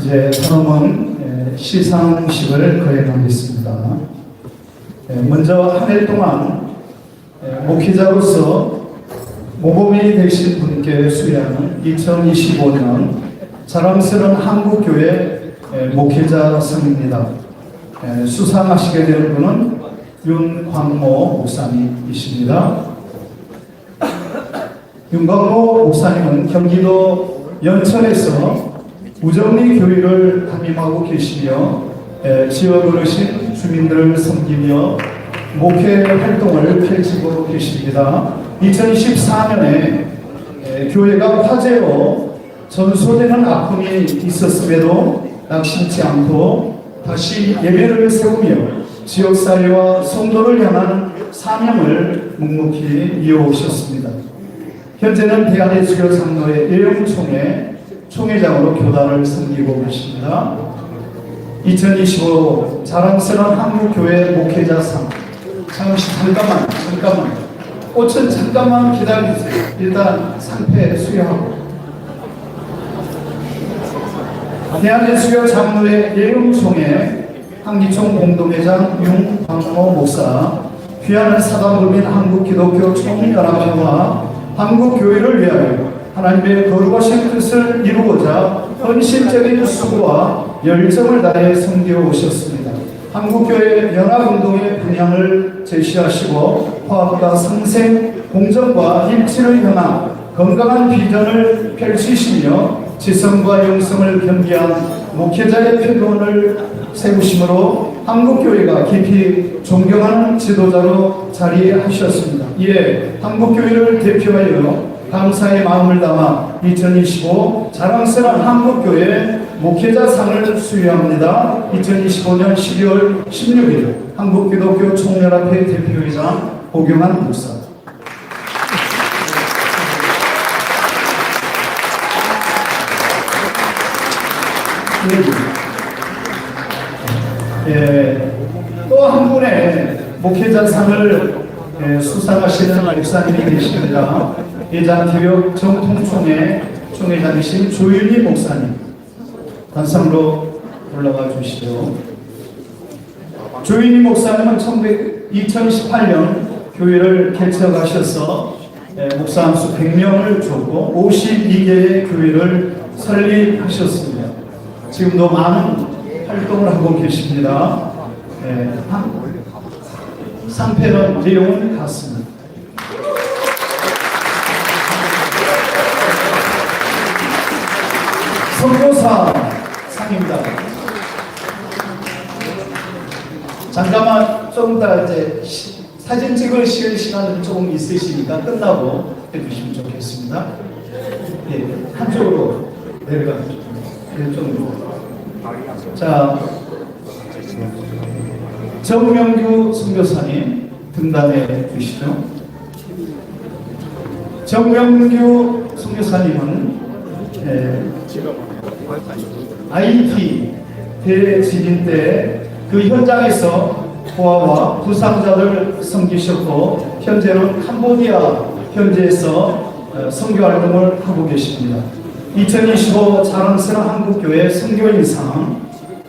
이제 에, 시상식을 거행하겠습니다. 에, 먼저 한 해 동안 에, 목회자로서 모범이 되신 분께 수여하는 2025년 자랑스러운 한국교회 에, 목회자상입니다. 에, 수상하시게 될 분은 윤광모 목사님이십니다. 윤광모 목사님은 경기도 연천에서 우정리 교회를 담임하고 계시며 에, 지역 어르신 주민들을 섬기며 목회 활동을 펼치고 계십니다. 2014년에 교회가 화재로 전소되는 아픔이 있었음에도 낙심치 않고 다시 예배를 세우며 지역사회와 성도를 향한 사명을 묵묵히 이어오셨습니다. 현재는 대한의 주교 장로의 예영총회 총회장으로 교단을 섬기고 계십니다. 2025 자랑스러운 한국교회 목회자 상 잠시 잠깐만 잠깐만 꽃은 잠깐만 기다려주세요. 일단 상패 수여하고 대한예수교 장로회 예영총회 한기총 공동회장 윤광모 목사 귀하는 사단법인 한국기독교 총연합회와 한국교회를 위하여 하나님의 거룩하신 뜻을 이루고자 헌신적인 수고와 열정을 다해 섬겨 오셨습니다. 한국교회 연합운동의 분양을 제시하시고 화합과 상생, 공정과 일치를 향한 건강한 비전을 펼치시며 지성과 영성을 겸비한 목회자의 표본을 세우심으로 한국교회가 깊이 존경하는 지도자로 자리하셨습니다. 이에 한국교회를 대표하여 감사의 마음을 담아 2025 자랑스러운 한국교회 목회자상을 수여합니다. 2025년 12월 16일 한국기독교 총연합회 대표이사 고경환 목사 예, 또 한 분의 목회자상을 예, 수상하시는 목사님이 계십니다. 예장기력 정통총회 총회장이신 조윤희 목사님 단상으로 올라가 주시죠. 조윤희 목사님은 2018년 교회를 개척하셔서 예, 목사 한수 100명을 줬고 52개의 교회를 설립하셨습니다. 지금도 많은 활동을 하고 계십니다. 예, 한- 상패는 내용은 같습니다. 선교사 상입니다. 잠깐만 좀 이따 이제 시- 사진 찍으실 시간은 조금 있으시니까 끝나고 해주시면 좋겠습니다. 예, 한쪽으로 내려가죠. 이쪽으로. 자, 정명규 선교사님 등단해 주시죠. 정명규 선교사님은 예, IT 대지진 때 그 현장에서 포화와 부상자들 섬기셨고 현재는 캄보디아 현지에서 어, 선교 활동을 하고 계십니다. 2025 자랑스러운 한국교회 선교인상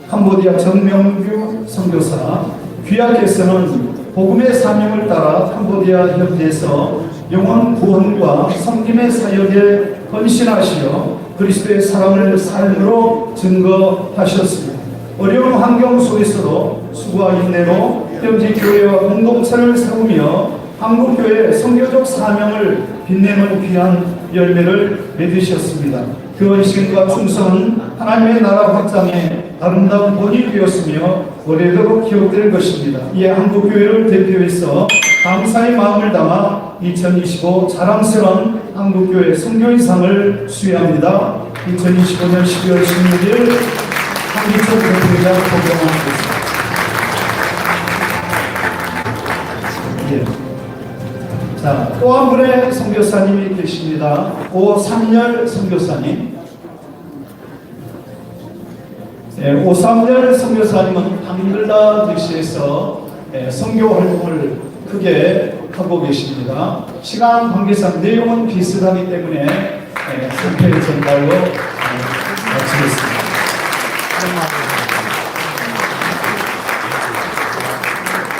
캄보디아 정명규 선교사 귀하께서는 복음의 사명을 따라 캄보디아 현지에서 영혼 구원과 섬김의 사역에 헌신하시어 그리스도의 사랑을 삶으로 증거하셨습니다. 어려운 환경 속에서도 수고와 인내로 현지 교회와 공동체를 세우며 한국교회 선교적 사명을 빛내는 귀한 열매를 맺으셨습니다. 그 헌신과 충성은 하나님의 나라 확장에 아름다운 본이 되었으며 오래도록 기억될 것입니다. 이에 한국교회를 대표해서 감사의 마음을 담아 2025 자랑스러운 한국교회 선교인상을 수여합니다. 2025년 12월 16일 한기총 대표이사 고경환 교수. 예. 자, 또 한 분의 선교사님이 계십니다. 오삼열 선교사님. 예, 오삼열 선교사님은 방글라데시에서 예, 선교 활동을 크게 하고 계십니다. 시간 관계상 내용은 비슷하기 때문에 예, 상패 전달로 예, 마치겠습니다.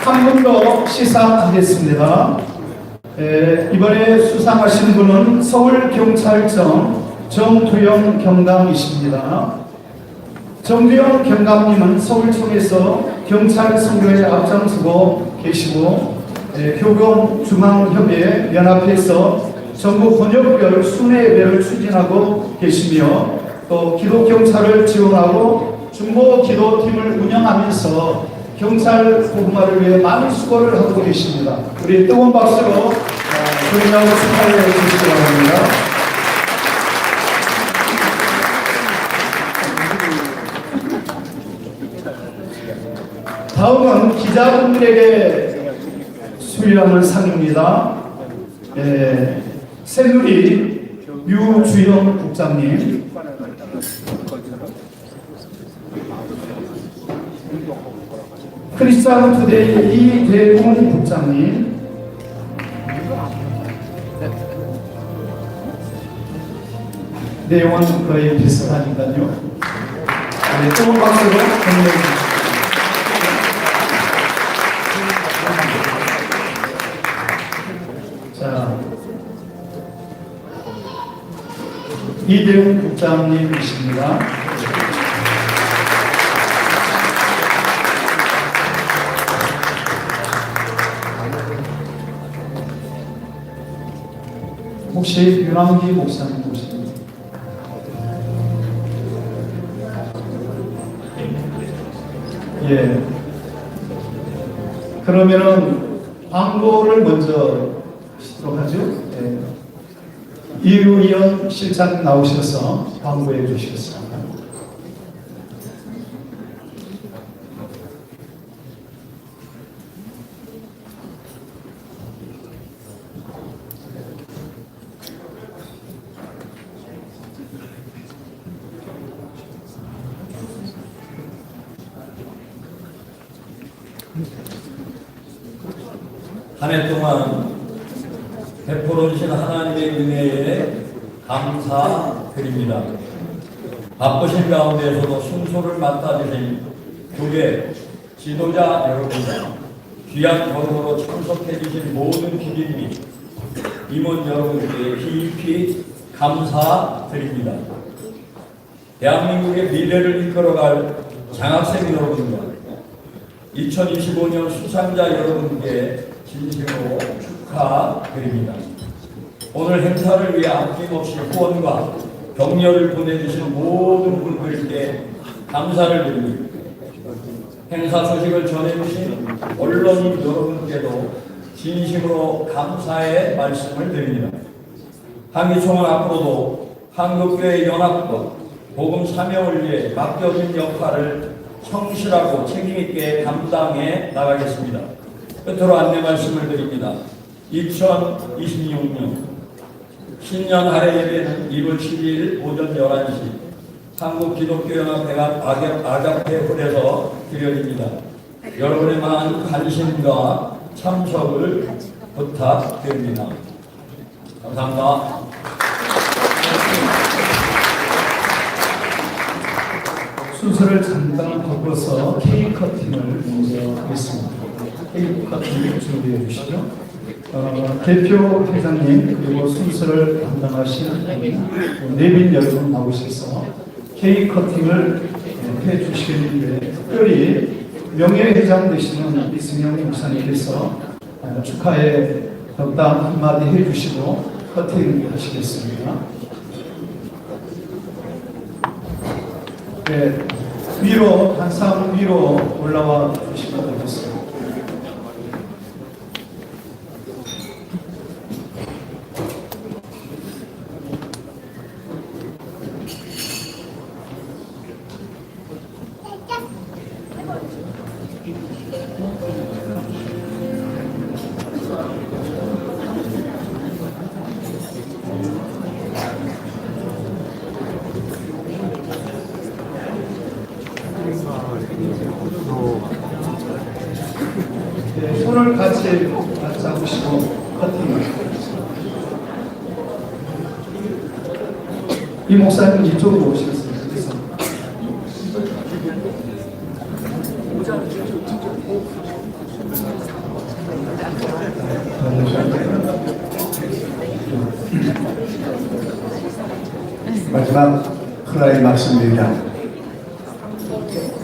한분더 시상하겠습니다. 에, 이번에 수상하신 분은 서울경찰청 정두영 경감이십니다. 정두영 경감님은 서울청에서 경찰 선교에 앞장서고 계시고 에, 교검 중앙협의회 연합회에서 전국 번역별 순회 예배를 추진하고 계시며 또 기도경찰을 지원하고 중보 기도팀을 운영하면서 경찰 복무를 위해 많은 수고를 하고 계십니다. 우리 뜨거운 박수로 어, 조인하고 축하해 주시기 바랍니다. 다음은 기자분들에게 수여하는 상입니다. 예, 새누리 유주영 국장님. 크리스찬 투데이 이대웅 국장님. 내용은 거의 비슷하니까요. 네, 뜨거운 박수로 격려해 주십시오. 이대웅 국장님이십니다. 혹시 윤왕기 목사님 오십니까? 예. 그러면은 광고를 먼저 하시도록 하죠. 예. 이유연 실장 나오셔서 광고해 주시겠습니다. 한해 동안 베풀어 주신 하나님의 은혜에 감사드립니다. 바쁘신 가운데서도 순서를 맡아주신 교회 지도자 여러분과 귀한 걸음으로 참석해 주신 모든 기린 및 임원 여러분께 깊이 감사드립니다. 대한민국의 미래를 이끌어갈 장학생 여러분과 2025년 수상자 여러분께 진심으로 축하드립니다. 오늘 행사를 위해 아낌없이 후원과 격려를 보내주신 모든 분들께 감사를 드립니다. 행사 소식을 전해주신 언론 여러분께도 진심으로 감사의 말씀을 드립니다. 한기총은 앞으로도 한국교회 연합과 복음 사명을 위해 맡겨진 역할을 성실하고 책임있게 감당해 나가겠습니다. 끝으로 안내 말씀을 드립니다. 2026년 신년 할애 예배는 1월 12일 오전 11시 한국기독교연합회 악약, 악약회 홀에서 드려집니다. 여러분의 많은 관심과 참석을 부탁드립니다. 감사합니다. 순서를 잠깐 바꿔서 케이크 커팅을 먼저 하겠습니다. 케이크 커팅 준비해 주시죠. 어, 대표 회장님 그리고 순서를 담당하시는 내빈 여러분 나오셔서 케이크 커팅을 해 위해 특별히 명예회장 되시는 이승영 목사님께서 어, 축하의 덕담 한마디 해주시고 커팅 하시겠습니다. 네, 위로 한상 위로 올라와 주시면 되겠습니다. 네, 손을 같이 잡으시고 커팅을. 이 목사님 이쪽으로 오시겠습니다. 마지막 클라이 말씀드립니다.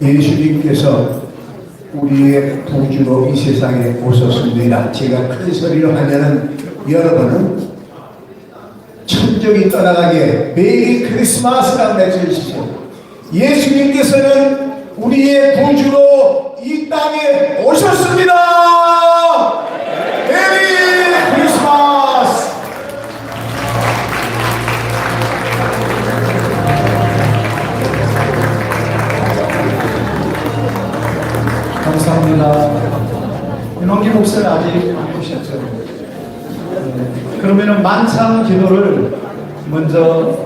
예수님께서 우리의 구주로 이 세상에 오셨습니다. 제가 큰 소리로 하면은 여러분은 천적이 떠나가게 메리 크리스마스라고 외쳐주십시오. 예수님께서는 우리의 구주로 이 땅에 오셨습니다. 메리 크리스마스! 감사합니다. 윤원기 목사는 아직 안 오셨죠? 네. 그러면은 만찬 기도를 먼저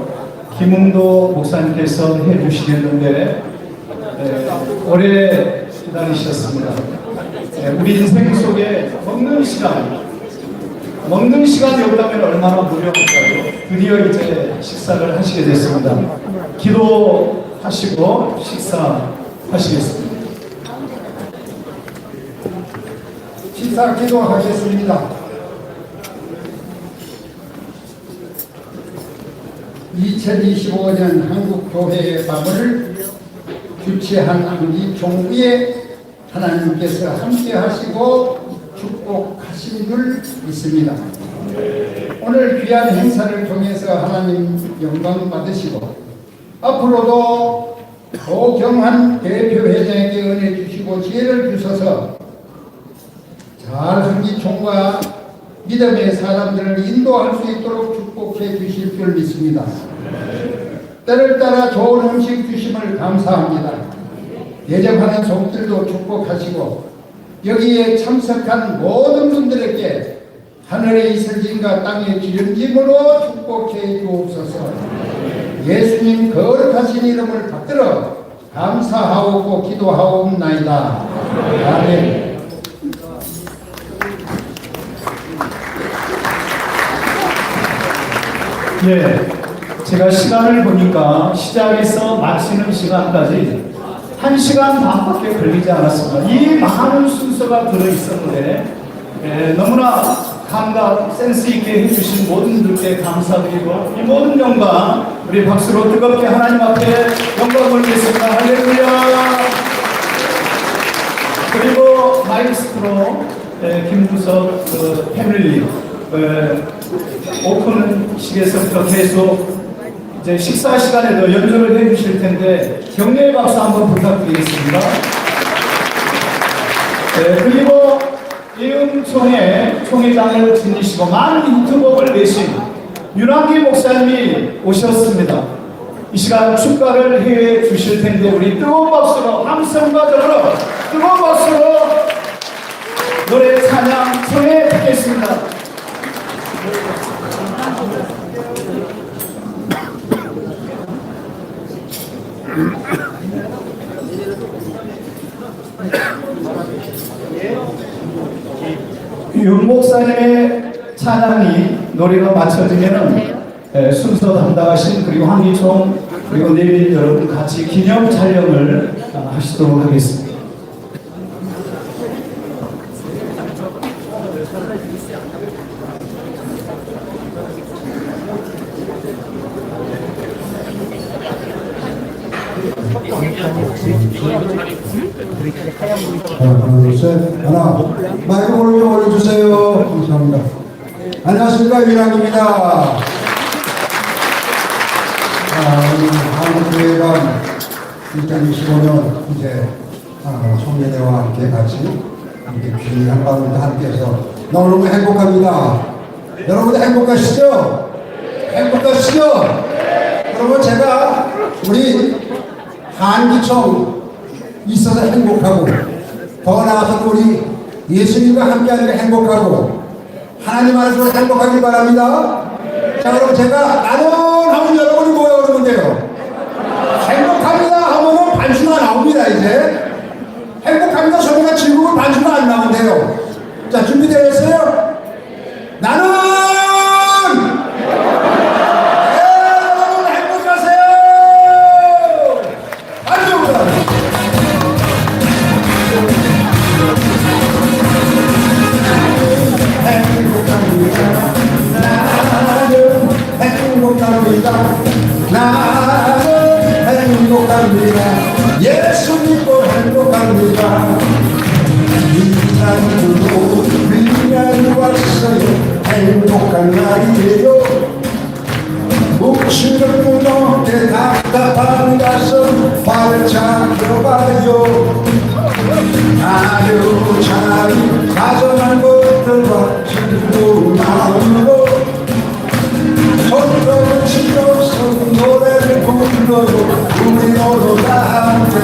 김웅도 목사님께서 해주시겠는데 네, 오래 기다리셨습니다. 네, 우리 인생 속에 먹는 시간, 먹는 시간이 없다면 얼마나 무료할까요? 드디어 이제 식사를 하시게 됐습니다. 기도하시고 식사하시겠습니다. 식사 기도하겠습니다. 2025년 한국교회의 밤을 주최한 한기 종부에 하나님께서 함께 하시고 축복하신 줄 믿습니다. 오늘 귀한 행사를 통해서 하나님 영광 받으시고 앞으로도 도경한 대표회장에게 은혜 주시고 지혜를 주셔서 잘 한기 총과 믿음의 사람들을 인도할 수 있도록 축복해 주실 줄 믿습니다. 때를 따라 좋은 음식 주심을 감사합니다. 대접하는 속들도 축복하시고 여기에 참석한 모든 분들에게 하늘의 이슬짐과 땅의 기름짐으로 축복해 주옵소서. 예수님 거룩하신 이름을 받들어 감사하옵고 기도하옵나이다. 아멘. 예, 제가 시간을 보니까 시작에서 마치는 시간까지 한 시간 반밖에 걸리지 않았습니다. 이 많은 순서가 들어 있었는데 예, 너무나 감각 센스 있게 해주신 모든 분들께 감사드리고 이 모든 영광 우리 박수로 뜨겁게 하나님 앞에 영광 올리겠습니다. 할렐루야. 그리고 마이스트로 에, 김구석 그 패밀리 에, 오픈식에서부터 계속 이제 식사 시간에도 연주를 해 주실 텐데 격려의 박수 한번 부탁드리겠습니다. 네, 그리고 이은총회 총회장을 지니시고 많은 유튜버를 내신 윤환기 목사님이 오셨습니다. 이 시간 축가를 해 주실 텐데 우리 뜨거운 박수로 함성과적으로 뜨거운 박수로 노래 찬양 청해 듣겠습니다. 윤 목사님의 찬양이 노래가 맞춰지면은 에, 순서 담당하신 그리고 황기총 그리고 내빈 여러분 같이 기념 촬영을 아, 하시도록 하겠습니다. 하나. 마이크 볼륨 좀 올려주세요. 감사합니다. 안녕하십니까, 유랑입니다. 아, 한국교회가 2025년 이제 아, 송년회와 함께 같이 이렇게 귀한 가운데 함께 해서 너무너무 행복합니다. 여러분 행복하시죠? 행복하시죠? 여러분 제가 우리 한기총 있어서 행복하고 더 나아가서 우리 예수님과 함께하니까 행복하고 하나님 안에서 행복하길 바랍니다. 자 그럼 제가 나는 하면 여러분이 뭐야 그러면 돼요. 행복합니다 하면은 반수가 나옵니다 이제. 행복합니다 소리가 지금은 반수가 안 돼요. 자 준비되었어 행복합니다 예수 믿고 행복합니다 위난으로 위난이 왔어요 행복한 날이에요 묵시는 무너게 답답한 가슴 활짝 펴봐요 아유 잘 가져간 것들과 즐거운 마음으로 손을 치면 서 노래를 불러요 우리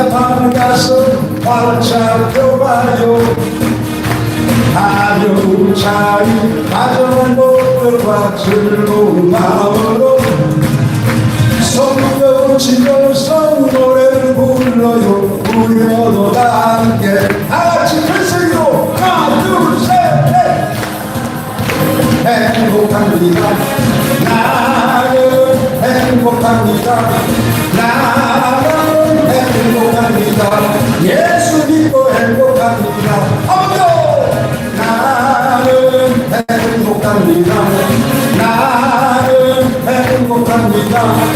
답답한 가슴 활짝 펴봐요 하루 차이 가정한 것들과 즐거운 마음으로 손뼉을 치면서 노래를 불러요 우리 모두 다 함께 다 같이 큰 소리로 하나 둘셋넷 행복합니다 나는 행복합니다 행복합니다. 예수 믿고 행복합니다. 아버지! 나는 행복합니다. 나는 행복합니다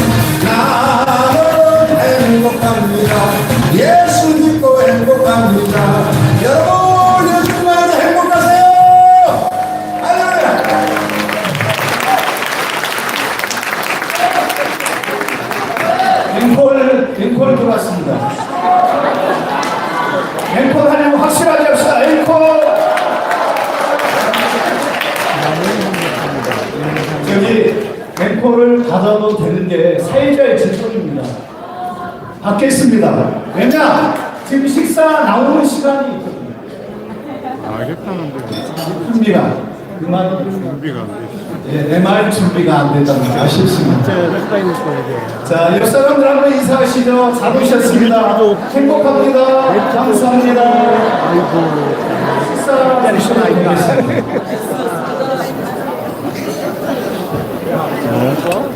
앵콜을 받아도 되는 게 사회자의 지청입니다. 받겠습니다. 왜냐? 지금 식사 나오는 시간이 있거든요. 알겠다는데 준비가. 그만. 준비가 안 돼. 예, 내말 준비가 안 된다는 거 아쉽습니다. 자, 옆 사람들 한번 인사하시죠. 잘 오셨습니다. 행복합니다. 감사합니다. 아이고. 식사 주시면 되겠습니다. 거.